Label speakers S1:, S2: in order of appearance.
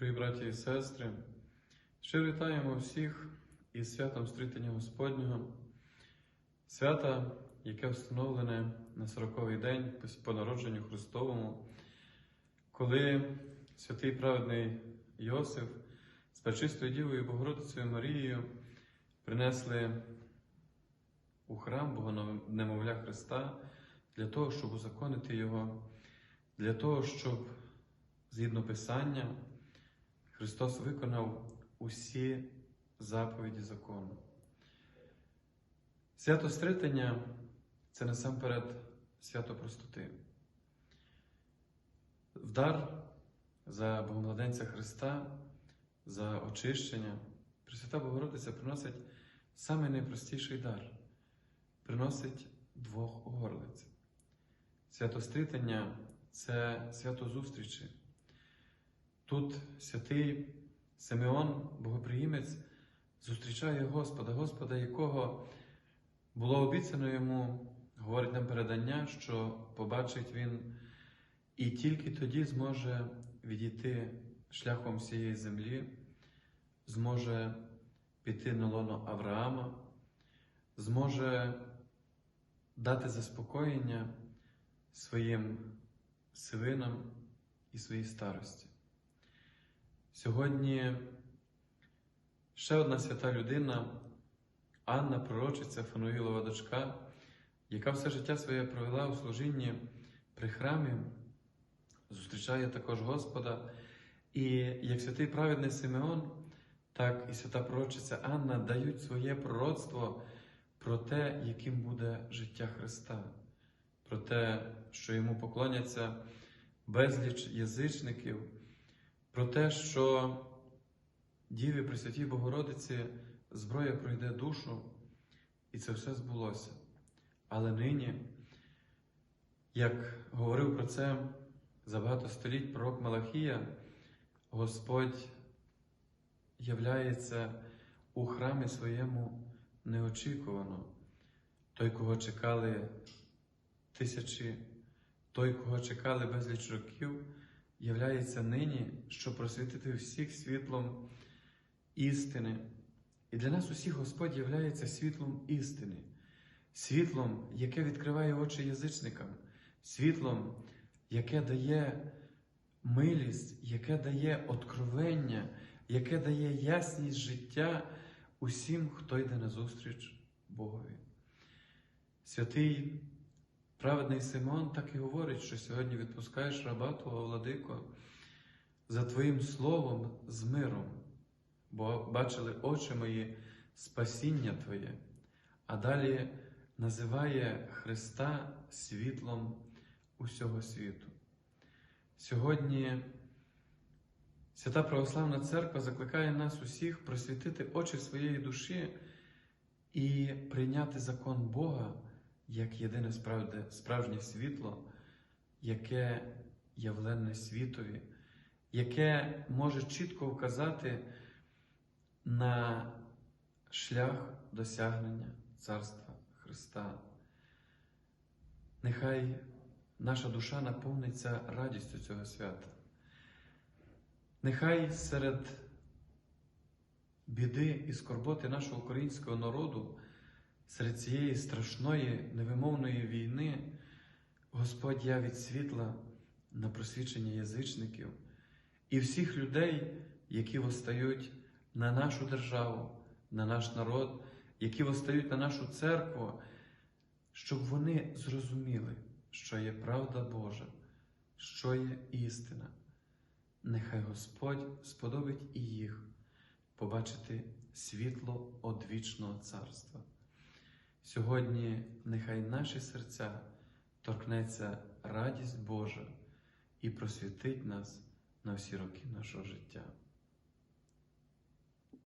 S1: Дорогі браті і сестри, щиро вітаємо всіх із святом стрітення Господнього, свята, яке встановлене на сороковий день по народженню Христовому, коли святий праведний Йосиф з Пречистою Дівою Богородицею Марією принесли у храм Богонемовля Христа для того, щоб узаконити Його, для того, щоб згідно Писання, Христос виконав усі заповіді закону. Свято Стритення це насамперед свято простоти. Вдар за Богомладенця Христа, за очищення, Пресвята Богородиця приносить саме найпростіший дар приносить двох горлиць. Свято Стритення це свято зустрічі. Тут святий Симеон, богоприємець, зустрічає Господа, Господа, якого було обіцяно йому, говорить нам передання, що побачить він і тільки тоді зможе відійти шляхом всієї землі, зможе піти на лоно Авраама, зможе дати заспокоєння своїм сивинам і своїй старості. Сьогодні ще одна свята людина, Анна, пророчиця Фануїлова дочка, яка все життя своє провела у служінні при храмі, зустрічає також Господа. І як святий праведний Симеон, так і свята пророчиця Анна дають своє пророцтво про те, яким буде життя Христа, про те, що йому поклоняться безліч язичників, про те, що Діві Пресвятій Богородиці зброя пройде душу, і це все збулося. Але нині, як говорив про це за багато століть пророк Малахія, Господь являється у храмі своєму неочікувано. Той, кого чекали тисячі, той, кого чекали безліч років, являється нині, щоб просвітити всіх світлом істини. І для нас усіх Господь являється світлом істини, світлом, яке відкриває очі язичникам, світлом, яке дає милість, яке дає откровення, яке дає ясність життя усім, хто йде назустріч Богові. Святий праведний Симон так і говорить, що сьогодні відпускаєш раба Твого владико за Твоїм словом з миром, бо бачили очі мої спасіння Твоє, а далі називає Христа світлом усього світу. Сьогодні Свята Православна Церква закликає нас усіх просвітити очі своєї душі і прийняти закон Бога як єдине справді, справжнє світло, яке явлене світові, яке може чітко вказати на шлях досягнення Царства Христа. Нехай наша душа наповниться радістю цього свята. Нехай серед біди і скорботи нашого українського народу, серед цієї страшної невимовної війни, Господь явить світла на просвічення язичників і всіх людей, які восстають на нашу державу, на наш народ, які восстають на нашу церкву, щоб вони зрозуміли, що є правда Божа, що є істина. Нехай Господь сподобить і їх побачити світло одвічного царства. Сьогодні нехай наші серця торкнеться радість Божа і просвітить нас на всі роки нашого життя.